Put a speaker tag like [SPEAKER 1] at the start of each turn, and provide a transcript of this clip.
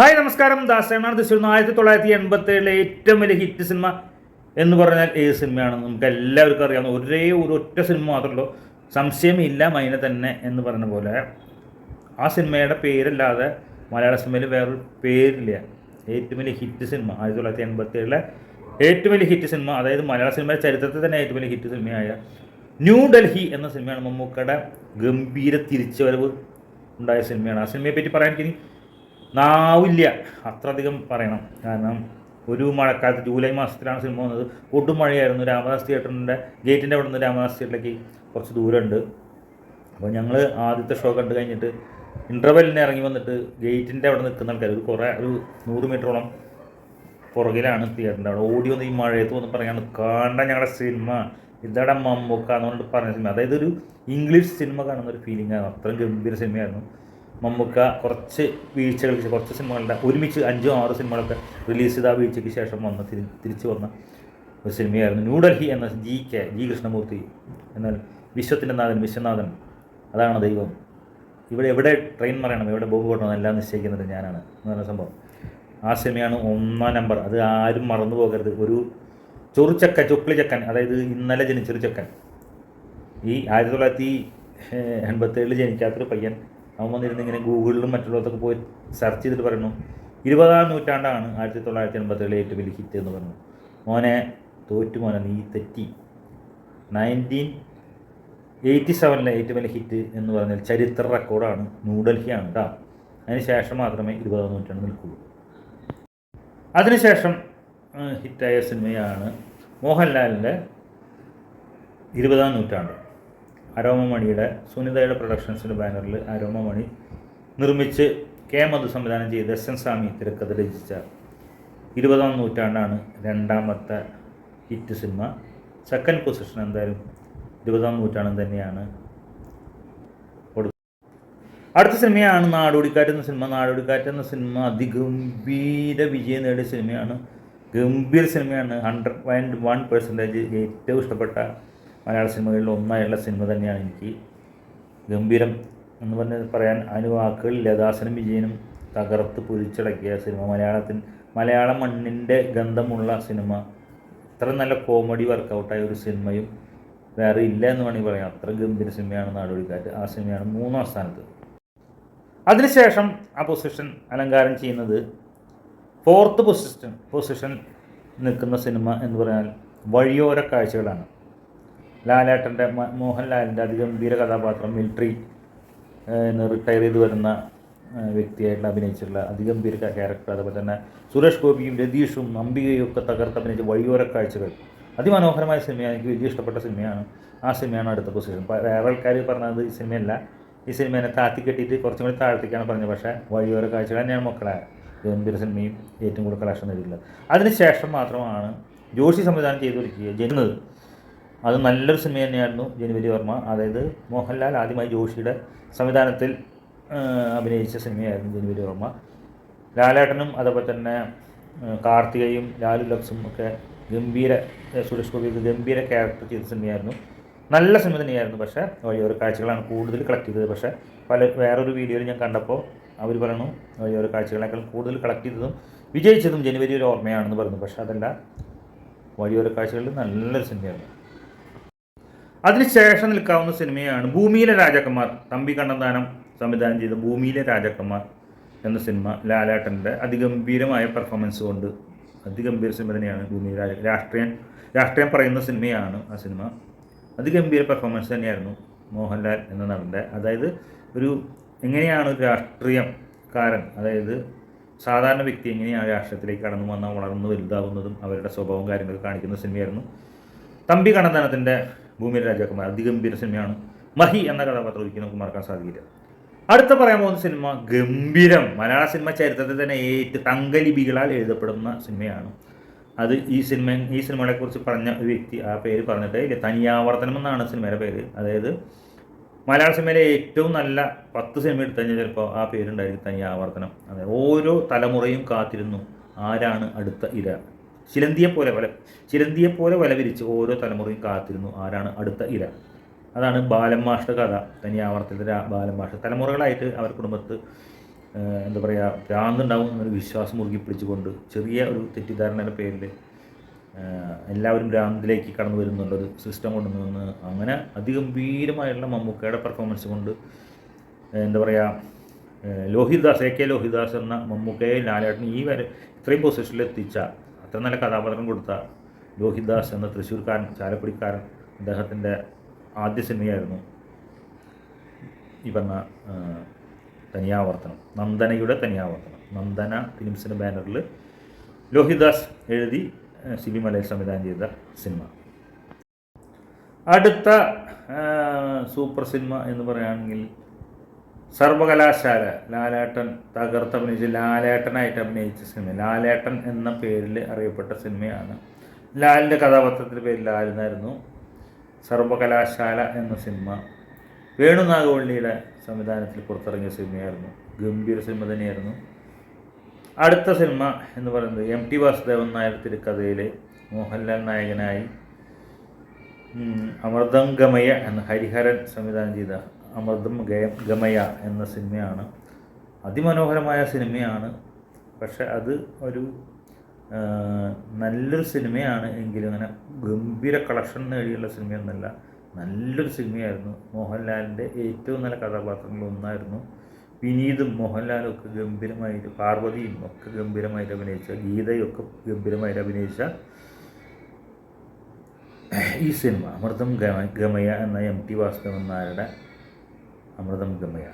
[SPEAKER 1] Hi നമസ്കാരം. ദാസേനാണ് തൃശ്ശൂർ ആയിരത്തി തൊള്ളായിരത്തി എൺപത്തി ഏഴിലെ ഏറ്റവും വലിയ ഹിറ്റ് സിനിമ എന്ന് പറഞ്ഞാൽ ഏത് സിനിമയാണ്? നമുക്ക് എല്ലാവർക്കും അറിയാവുന്ന ഒരേ ഒരു ഒറ്റ സിനിമ മാത്രമല്ലോ സംശയമില്ല മൈന തന്നെ എന്ന് പറഞ്ഞ പോലെ. ആ സിനിമയുടെ പേരല്ലാതെ മലയാള സിനിമയിൽ വേറൊരു പേരില്ല. ഏറ്റവും വലിയ ഹിറ്റ് സിനിമ ആയിരത്തി തൊള്ളായിരത്തി എൺപത്തി ഏഴിലെ ഏറ്റവും വലിയ ഹിറ്റ് സിനിമ അതായത് മലയാള സിനിമയുടെ ചരിത്രത്തിൽ തന്നെ ഏറ്റവും വലിയ ഹിറ്റ് സിനിമയായ ന്യൂ ഡൽഹി എന്ന സിനിമയാണ് മമ്മൂക്കയുടെ ഗംഭീര തിരിച്ചുവരവ് ഉണ്ടായ സിനിമയാണ്. ആ സിനിമയെ പറ്റി പറയാൻ എനിക്ക് നാവില്ല. അത്രയധികം പറയണം. കാരണം ഒരു മഴക്കാലത്ത് ജൂലൈ മാസത്തിലാണ് സിനിമ വന്നത്. കൊടും മഴയായിരുന്നു. രാമദാസ് തിയേറ്ററിന്റെ ഗേറ്റിന്റെ അവിടെ നിന്ന് രാമദാസ് തിയേറ്ററിലേക്ക് കുറച്ച് ദൂരമുണ്ട്. അപ്പോൾ ഞങ്ങൾ ആദ്യത്തെ ഷോ കണ്ടു കഴിഞ്ഞിട്ട് ഇന്റർവെല്ലിന് ഇറങ്ങി വന്നിട്ട് ഗേറ്റിന്റെ അവിടെ നിൽക്കുന്ന ആൾക്കാർ ഒരു കുറേ ഒരു നൂറ് മീറ്ററോളം പുറകിലാണ് തിയേറ്ററിന്റെ അവിടെ. ഓടി വന്ന് ഈ മഴയത്ത് വന്ന് പറയാണ് കാണണ്ട ഞങ്ങളുടെ സിനിമ. ഇതടെ മമ്മൂക്ക എന്ന് പറഞ്ഞ സിനിമ. അതായത് ഒരു ഇംഗ്ലീഷ് സിനിമ കാണുന്ന ഒരു ഫീലിംഗ് ആയിരുന്നു അത്രയും ഗംഭീര സിനിമയായിരുന്നു. മമ്മൂക്ക കുറച്ച് വീഴ്ചകൾക്ക് കുറച്ച് സിനിമകളുടെ ഒരുമിച്ച് അഞ്ചോ ആറോ സിനിമകളൊക്കെ റിലീസ് ചെയ്ത ആ വീഴ്ചയ്ക്ക് ശേഷം വന്ന തിരി തിരിച്ചു വന്ന ഒരു സിനിമയായിരുന്നു. ന്യൂഡൽഹി എന്ന ജി കെ ജി കൃഷ്ണമൂർത്തി എന്നാൽ വിശ്വത്തിന്റെ നാഥൻ വിശ്വനാഥൻ. അതാണ് ദൈവം. ഇവിടെ എവിടെ ട്രെയിൻ മറയണം എവിടെ ബോബ് പൊട്ടണം എല്ലാം നിശ്ചയിക്കുന്നത് ഞാനാണ്. എന്ന് പറഞ്ഞ സംഭവം. ആ സിനിമയാണ് ഒന്നാം നമ്പർ അത് ആരും മറന്നു പോകരുത്. ഒരു ചൊറുച്ചക്കൻ ചക്കൻ അതായത് ഇന്നലെ ജനിച്ചൊരു ചക്കൻ. ഈ ആയിരത്തി തൊള്ളായിരത്തി എൺപത്തേഴിൽ ജനിക്കാത്തൊരു പയ്യൻ അവൻ വന്നിരുന്ന് ഇങ്ങനെ ഗൂഗിളിലും മറ്റുള്ളവർക്കൊക്കെ പോയി സെർച്ച് ചെയ്തിട്ട് പറയുന്നു ഇരുപതാം നൂറ്റാണ്ടാണ് ആയിരത്തി തൊള്ളായിരത്തി എൺപത്തേഴിലെ ഏറ്റവും വലിയ ഹിറ്റ് എന്ന് പറഞ്ഞു മോനെ തോറ്റു മോനെ നീ തെറ്റി. നയന്റീൻ എയ്റ്റി സെവനിലെ ഏറ്റവും വലിയ ഹിറ്റ് എന്ന് പറഞ്ഞാൽ ചരിത്ര റെക്കോർഡാണ് ന്യൂഡൽഹിയാണ് കേട്ടോ അതിന് ശേഷം മാത്രമേ ഇരുപതാം നൂറ്റാണ്ട് നിൽക്കുള്ളൂ. അതിനുശേഷം ഹിറ്റായ സിനിമയാണ് മോഹൻലാലിന്റെ ഇരുപതാം നൂറ്റാണ്ട്. അരോമമണിയുടെ സുനിതയുടെ പ്രൊഡക്ഷൻസിന്റെ ബാനറിൽ അരോമമണി നിർമ്മിച്ച് കെ മധു സംവിധാനം ചെയ്ത് എസ് എൻ സ്വാമി തിരക്കഥ രചിച്ച ഇരുപതാം നൂറ്റാണ്ടാണ് രണ്ടാമത്തെ ഹിറ്റ് സിനിമ. സെക്കൻഡ് പൊസിഷൻ എന്തായാലും ഇരുപതാം നൂറ്റാണ്ട് തന്നെയാണ്. അടുത്ത സിനിമയാണ് നാടോടിക്കാറ്റ് എന്ന സിനിമ. നാടോടിക്കാറ്റ് എന്ന സിനിമ അതിഗംഭീര വിജയം നേടിയ സിനിമയാണ്. ഗംഭീര സിനിമയാണ്. ഹൺഡ്രഡ് പോയിന്റ് വൺ പെർസെന്റേജ് ഏറ്റവും ഇഷ്ടപ്പെട്ട മലയാള സിനിമകളിൽ ഒന്നായുള്ള സിനിമ തന്നെയാണ് എനിക്ക് ഗംഭീരം എന്ന് പറഞ്ഞ് പറയാൻ അതിന് വാക്കുകൾ ലതാസനും വിജയനും തകർത്ത് പൊരിച്ചടക്കിയ സിനിമ. മലയാളത്തിൽ മലയാള മണ്ണിന്റെ ഗന്ധമുള്ള സിനിമ. ഇത്ര നല്ല കോമഡി വർക്കൗട്ടായ ഒരു സിനിമയും വേറെ ഇല്ല എന്ന് വേണമെങ്കിൽ പറയാം. അത്ര ഗംഭീര സിനിമയാണ് നാടോടിക്കാറ്റ് ആ സിനിമയാണ് മൂന്നാം സ്ഥാനത്ത്. അതിനുശേഷം ആ പൊസിഷൻ അലങ്കാരം ചെയ്യുന്നത് ഫോർത്ത് പൊസിഷൻ പൊസിഷൻ നിൽക്കുന്ന സിനിമ എന്ന് പറഞ്ഞാൽ വഴിയോര കാഴ്ചകളാണ്. ലാലേട്ടന്റെ മോഹൻലാലിന്റെ അതിഗംഭീര കഥാപാത്രം മിലിറ്ററി റിട്ടയർ ചെയ്ത് വരുന്ന വ്യക്തിയായിട്ട് അഭിനയിച്ചിട്ടുള്ള അതിഗംഭീര ക്യാരക്ടർ അതുപോലെ തന്നെ സുരേഷ് ഗോപിയും രതീഷും അംബികയും ഒക്കെ തകർത്ത് അഭിനയിച്ച വഴിയോര കാഴ്ചകൾ. അതിമനോഹരമായ സിനിമയാണ് എനിക്ക് വലിയ ഇഷ്ടപ്പെട്ട സിനിമയാണ്. ആ സിനിമയാണ് അടുത്ത പൊസിഷൻ വേറെ ആൾക്കാർ പറഞ്ഞത് ഈ സിനിമയല്ല. ഈ സിനിമേനെ താത്തി കെട്ടിയിട്ട് കുറച്ചും കൂടി താഴ്ത്തിക്കാണ് പറഞ്ഞത്. പക്ഷേ വഴിയോര കാഴ്ചകൾ തന്നെയാണ് മക്കളെ. ഗംഭീര സിനിമയും ഏറ്റവും കൂടുതൽ കളക്ഷൻ നേടിയിട്ടുള്ളത്. അതിനുശേഷം മാത്രമാണ് ജോഷി സംവിധാനം ചെയ്തൊരുക്കുക ജനുന്നത് അത് നല്ലൊരു സിനിമ തന്നെയായിരുന്നു ജനുവരി വർമ്മ. അതായത് മോഹൻലാൽ ആദ്യമായി ജോഷിയുടെ സംവിധാനത്തിൽ അഭിനയിച്ച സിനിമയായിരുന്നു ജനുവരി വർമ്മ. ലാലേട്ടനും അതേപോലെ തന്നെ കാർത്തികയും ലാലു ലക്സും ഒക്കെ ഗംഭീര സുരേഷ് ഗോപി ഗംഭീര ക്യാരക്ടർ ചെയ്ത സിനിമയായിരുന്നു നല്ല സിനിമ തന്നെയായിരുന്നു പക്ഷേ വഴിയോര കാഴ്ചകളാണ് കൂടുതൽ കളക്ട് ചെയ്തത്. പക്ഷേ പല വേറൊരു വീഡിയോയിൽ ഞാൻ കണ്ടപ്പോൾ അവർ പറയണു വഴിയോര കാഴ്ചകളേക്കാൾ കൂടുതൽ കളക്ട് ചെയ്തതും വിജയിച്ചതും ജനുവരി ഒരു ഓർമ്മയാണെന്ന് പറഞ്ഞു. പക്ഷേ അതല്ല വഴിയോര കാഴ്ചകളിൽ നല്ലൊരു സിനിമയായിരുന്നു അതിനുശേഷം നിൽക്കാവുന്ന സിനിമയാണ് ഭൂമിയിലെ രാജാക്കന്മാർ. തമ്പി കണ്ണന്താനം സംവിധാനം ചെയ്ത ഭൂമിയിലെ രാജാക്കന്മാർ എന്ന സിനിമ ലാലാട്ടന്റെ അതിഗംഭീരമായ പെർഫോമൻസ് കൊണ്ട് അതിഗംഭീര സിനിമ തന്നെയാണ് ഭൂമിയിലെ രാജ രാഷ്ട്രീയം രാഷ്ട്രീയം പറയുന്ന സിനിമയാണ് ആ സിനിമ. അതിഗംഭീര പെർഫോമൻസ് തന്നെയായിരുന്നു മോഹൻലാൽ എന്ന നടന്റെ. അതായത് ഒരു എങ്ങനെയാണ് ഒരു രാഷ്ട്രീയക്കാരൻ അതായത് സാധാരണ വ്യക്തി എങ്ങനെയാണ് രാഷ്ട്രീയത്തിലേക്ക് കടന്നു വന്നാൽ വളർന്നു വലുതാവുന്നതും അവരുടെ സ്വഭാവവും കാര്യങ്ങളൊക്കെ കാണിക്കുന്ന സിനിമയായിരുന്നു. തമ്പി കണ്ണന്താനത്തിന്റെ ഭൂമിയിലെ രാജാക്കന്മാർ അതിഗംഭീര സിനിമയാണ്. മഹി എന്ന കഥാപാത്രം ഒരിക്കലും നമുക്ക് മറക്കാൻ സാധിക്കില്ല. അടുത്ത പറയാൻ പോകുന്ന സിനിമ ഗംഭീരം. മലയാള സിനിമ ചരിത്രത്തിൽ തന്നെ ഏറ്റവും തങ്കലിപികളാൽ എഴുതപ്പെടുന്ന സിനിമയാണ്. അത് ഈ സിനിമ ഈ സിനിമകളെ കുറിച്ച് പറഞ്ഞ ഒരു വ്യക്തി ആ പേര് പറഞ്ഞിട്ട് ഇല്ല തനിയാവർത്തനം എന്നാണ് സിനിമയുടെ പേര്. അതായത് മലയാള സിനിമയിലെ ഏറ്റവും നല്ല പത്ത് സിനിമ എടുത്തു കഴിഞ്ഞാൽ ചിലപ്പോൾ ആ പേരുണ്ടായിരിക്കും തനിയാവർത്തനം അതായത് ഓരോ തലമുറയും കാത്തിരുന്നു. ആരാണ് അടുത്ത ഇര? ചിലന്തിയെ പോലെ വല ചിലന്തിയെ പോലെ വല വിരിച്ച് ഓരോ തലമുറയും കാത്തിരുന്നു. ആരാണ് അടുത്ത ഇര? അതാണ് ബാലന്മാഷ്ട കഥ. തനി ആവർത്തനത്തിലെ ബാലൻ മാഷ്ട തലമുറകളായിട്ട് അവർ കുടുംബത്ത് എന്താ പറയുക ഭ്രാന്തുണ്ടാവും എന്നൊരു വിശ്വാസം മുറുകി പിടിച്ചുകൊണ്ട് ചെറിയ ഒരു തെറ്റിദ്ധാരണയുടെ പേരിൽ എല്ലാവരും ഭ്രാന്തിലേക്ക് കടന്നു വരുന്നുള്ളൊരു സിസ്റ്റം കൊണ്ടുവന്ന് അങ്ങനെ അതിഗംഭീരമായുള്ള മമ്മൂക്കയുടെ പെർഫോമൻസ് കൊണ്ട് എന്താ പറയുക ലോഹിദാസ് എ കെ ലോഹിദാസ് എന്ന മമ്മൂക്കയെ ലാലേട്ടൻ ഈ വരെ ഇത്രയും പൊസിഷനിൽ എത്തിച്ച അത്ര നല്ല കഥാപാത്രം കൊടുത്ത ലോഹിദാസ് എന്ന തൃശ്ശൂർക്കാരൻ ചാലക്കുടിക്കാരൻ അദ്ദേഹത്തിന്റെ ആദ്യ സിനിമയായിരുന്നു ഈ പറഞ്ഞ തനിയാവർത്തനം നന്ദനയുടെ തനിയാവർത്തനം. നന്ദന ഫിലിംസിന്റെ ബാനറിൽ ലോഹിദാസ് എഴുതി സി ബി മലയിൽ സംവിധാനം ചെയ്ത സിനിമ. അടുത്ത സൂപ്പർ സിനിമ എന്ന് പറയുകയാണെങ്കിൽ സർവകലാശാല ലാലേട്ടൻ തകർത്ത് അഭിനയിച്ച ലാലേട്ടനായിട്ട് അഭിനയിച്ച സിനിമ. ലാലേട്ടൻ എന്ന പേരിൽ അറിയപ്പെട്ട സിനിമയാണ്. ലാലിന്റെ കഥാപാത്രത്തിന്റെ പേര് ലാലെന്നായിരുന്നു സർവകലാശാല എന്ന സിനിമ. വേണു നാഗവള്ളിയുടെ സംവിധാനത്തിൽ പുറത്തിറങ്ങിയ സിനിമയായിരുന്നു. ഗംഭീര സിനിമ തന്നെയായിരുന്നു. അടുത്ത സിനിമ എന്ന് പറയുന്നത് എം ടി വാസുദേവൻ നായർ തിരക്കഥയിലെ മോഹൻലാൽ നായകനായി അമൃതംഗമയ അമൃതം ഗമയ എന്ന ഹരിഹരൻ സംവിധാനം ചെയ്ത അമൃതം ഗയ ഗമയ എന്ന സിനിമയാണ്. അതിമനോഹരമായ സിനിമയാണ്. പക്ഷെ അത് ഒരു നല്ലൊരു സിനിമയാണ് എങ്കിലും അങ്ങനെ ഗംഭീര കളക്ഷൻ നേടിയുള്ള സിനിമയൊന്നുമല്ല. നല്ലൊരു സിനിമയായിരുന്നു. മോഹൻലാലിന്റെ ഏറ്റവും നല്ല കഥാപാത്രങ്ങളിൽ ഒന്നായിരുന്നു. വിനീതും മോഹൻലാലും ഒക്കെ ഗംഭീരമായിട്ട് പാർവതിയും ഒക്കെ ഗംഭീരമായിട്ട് അഭിനയിച്ച ഗീതയും ഒക്കെ ഗംഭീരമായിട്ട് അഭിനയിച്ച ഈ സിനിമ അമൃതം ഗമ ഗമയ എന്ന എം ടി വാസുദേവൻ നായരുടെ അമൃതം ഗമയ